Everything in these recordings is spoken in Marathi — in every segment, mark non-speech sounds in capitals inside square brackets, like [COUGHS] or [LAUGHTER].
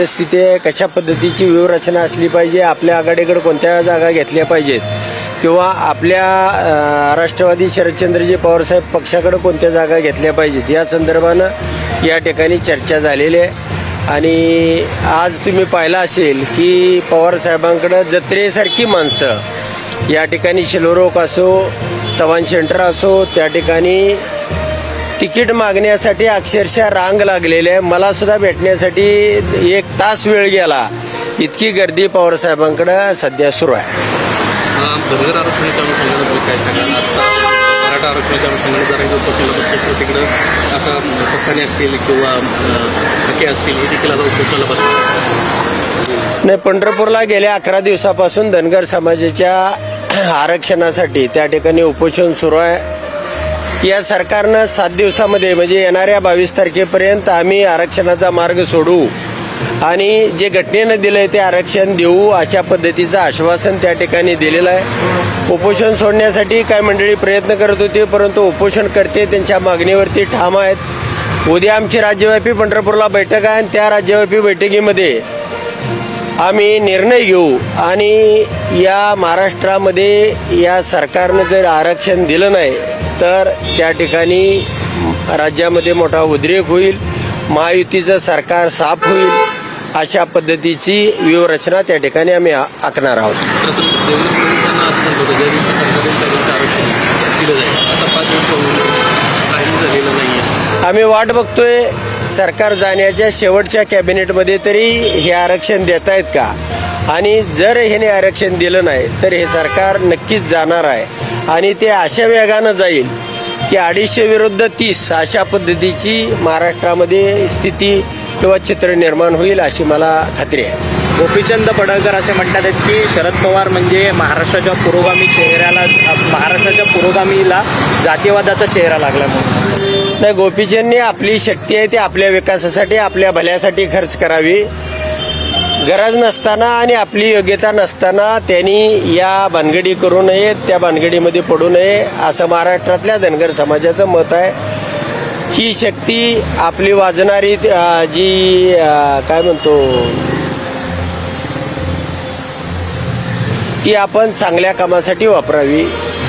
परिस्थिती आहे कशा पद्धतीची व्यूहरचना असली पाहिजे आपल्या आघाडीकडे कोणत्या जागा घेतल्या पाहिजेत किंवा आपल्या राष्ट्रवादी शरदचंद्रजी पवारसाहेब पक्षाकडे कोणत्या जागा घेतल्या पाहिजेत या संदर्भानं या ठिकाणी चर्चा झालेली आहे. आणि आज तुम्ही पाहिलं असेल की पवारसाहेबांकडं जत्रेसारखी माणसं या ठिकाणी शिलोरोक असो चव्हाण सेंटर असो त्या ठिकाणी तिकीट मागण्यासाठी अक्षरशः रांग लागलेली आहे. मला सुद्धा भेटण्यासाठी एक तास वेळ गेला. इतकी गर्दी पवारसाहेबांकडे सध्या सुरू आहे. धनगर आरक्षणाच्या अनुषंगाने तुम्ही काय सांगाल? आता मराठा आरक्षणाच्या अनुषंगाने जरा एक उपोषणाला बसतो तिकडं आता ससाने असतील किंवा हके असतील हे देखील आता उपोषणाला बसणार नाही पंढरपूरला गेल्या अकरा दिवसापासून धनगर समाजाच्या आरक्षणासाठी त्या ठिकाणी उपोषण सुरू आहे. या सरकारनं सात दिवसामध्ये म्हणजे येणाऱ्या बावीस तारखेपर्यंत आम्ही आरक्षणाचा मार्ग सोडू आणि जे घटनेनं दिलंय ते आरक्षण देऊ अशा पद्धतीचं आश्वासन त्या ठिकाणी दिलेलं आहे. उपोषण सोडण्यासाठी काय मंडळी प्रयत्न करत होती परंतु उपोषण करते त्यांच्या मागणीवरती ठाम आहेत. उद्या आमची राज्यव्यापी पंढरपूरला बैठक आहे आणि त्या राज्यव्यापी बैठकीमध्ये आम्ही निर्णय घेऊ आणि या महाराष्ट्रामध्ये या सरकारनं जर आरक्षण दिलं नाही तर त्या ठिकाणी राज्यामध्ये मोठा उद्रेक होईल महायुतीचं सरकार साफ होईल अशा पद्धतीची व्यूहरचना त्या ठिकाणी आम्ही आखणार आहोत. आहे आम्ही वाट बघतोय सरकार जाण्याच्या शेवटच्या कॅबिनेटमध्ये तरी हे आरक्षण देत आहेत का? आणि जर ह्याने आरक्षण दिलं नाही तर हे सरकार नक्कीच जाणार आहे. आणि ते अशा वेगानं जाईल की अडीचशे विरुद्ध तीस अशा पद्धतीची महाराष्ट्रामध्ये स्थिती किंवा चित्र निर्माण होईल अशी मला खात्री आहे. गोपीचंद पडळकर असे म्हणतात आहेत की शरद पवार म्हणजे महाराष्ट्राच्या पुरोगामी चेहऱ्याला महाराष्ट्राच्या पुरोगामीला जातीवादाचा चेहरा लागला म्हणून. नाही गोपीचंदनी आपली शक्ती आहे ती आपल्या विकासासाठी आपल्या भल्यासाठी खर्च करावी. गरज नसताना आणि आपली योग्यता नसताना त्यांनी या भानगडी करू नये त्या भानगडीमध्ये पडू नये असं महाराष्ट्रातल्या धनगर समाजाचं मत आहे. ही शक्ती आपली वाजणारी जी काय म्हणतो ती आपण चांगल्या कामासाठी वापरावी.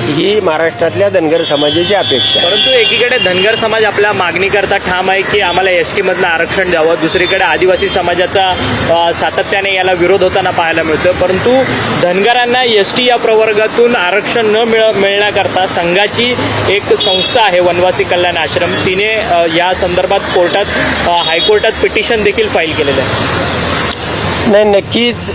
ही महाराष्ट्रातल्या धनगर समाजाची अपेक्षा आहे. परंतु एकीकडे धनगर समाज आपल्या मागणीकरता ठाम आहे की आम्हाला एस टीमधनं आरक्षण द्यावं. दुसरीकडे आदिवासी समाजाचा अ, सातत्याने याला विरोध होताना पाहायला मिळतो परंतु धनगरांना एस टी या प्रवर्गातून आरक्षण न मिळ मिळण्याकरता संघाची एक संस्था आहे वनवासी कल्याण आश्रम. तिने अ, या संदर्भात कोर्टात अ, हायकोर्टात पिटिशन देखील फाईल केलेलं आहे. नाही नक्कीच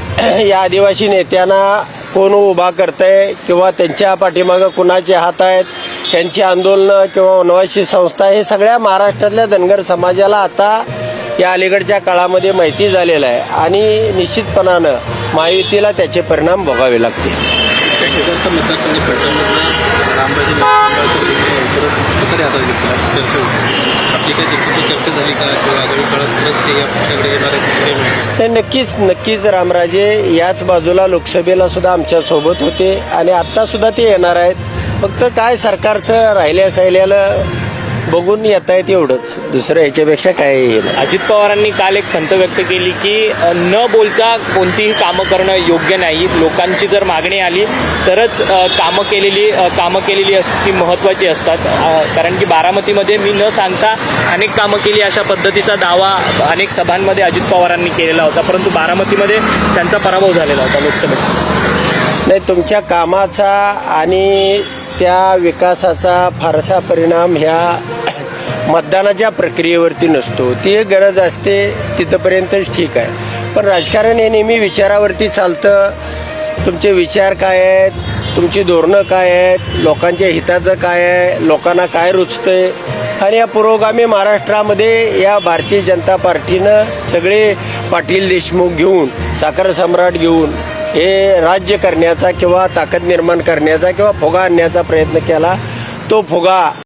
या आदिवासी नेत्यांना कोण उभा करतंय किंवा त्यांच्या पाठीमागं कुणाचे हात आहेत त्यांची आंदोलनं किंवा वनवासी संस्था हे सगळ्या महाराष्ट्रातल्या धनगर समाजाला आता या अलीकडच्या काळामध्ये माहिती झालेलं आहे. आणि निश्चितपणानं महायुतीला त्याचे परिणाम भोगावे लागतील. शेजारचा मतदारसंघ फलटणमधला रामराजे निंबाळकर यांनी परत तुतारी हातात घेतला अशी चर्चा आपली काही देखील चर्चा झाली का किंवा आगामी काळात परत ते या पक्षाकडे येणार आहे नाही नक्कीच नक्कीच रामराजे याच बाजूला लोकसभेला सुद्धा आमच्यासोबत होते आणि आता सुद्धा ते येणार आहेत. फक्त काय सरकारचं राहिल्या साहिल्याला बघून येत आहेत एवढंच. दुसरं ह्याच्यापेक्षा काय नाही. अजित पवारांनी काल एक खंत व्यक्त केली की अ, न बोलता कोणतीही कामं करणं योग्य नाही. लोकांची जर मागणी आली तरच अ, कामं केलेली अ, कामं केलेली अस ती महत्त्वाची असतात. अ, कारण की बारामतीमध्ये मी न सांगता अनेक कामं केली अशा पद्धतीचा दावा अनेक सभांमध्ये अजित पवारांनी केलेला होता. परंतु बारामतीमध्ये त्यांचा पराभव झालेला होता लोकसभेत. नाही तुमच्या कामाचा आणि त्या विकासाचा फारसा परिणाम ह्या [COUGHS] मतदानाच्या प्रक्रियेवरती नसतो. ती एक गरज असते तिथंपर्यंतच ठीक आहे. पण राजकारण हे नेहमी विचारावरती चालतं. तुमचे विचार काय आहेत? तुमची धोरणं काय आहेत? लोकांच्या हिताचं काय आहे? लोकांना काय रुचतंय? आणि या पुरोगामी महाराष्ट्रामध्ये या भारतीय जनता पार्टीनं सगळे पाटील देशमुख घेऊन साखर सम्राट घेऊन हे राज्य करण्याचा किंवा ताकद निर्माण करण्याचा किंवा फुगा आणण्याचा प्रयत्न केला तो फुगा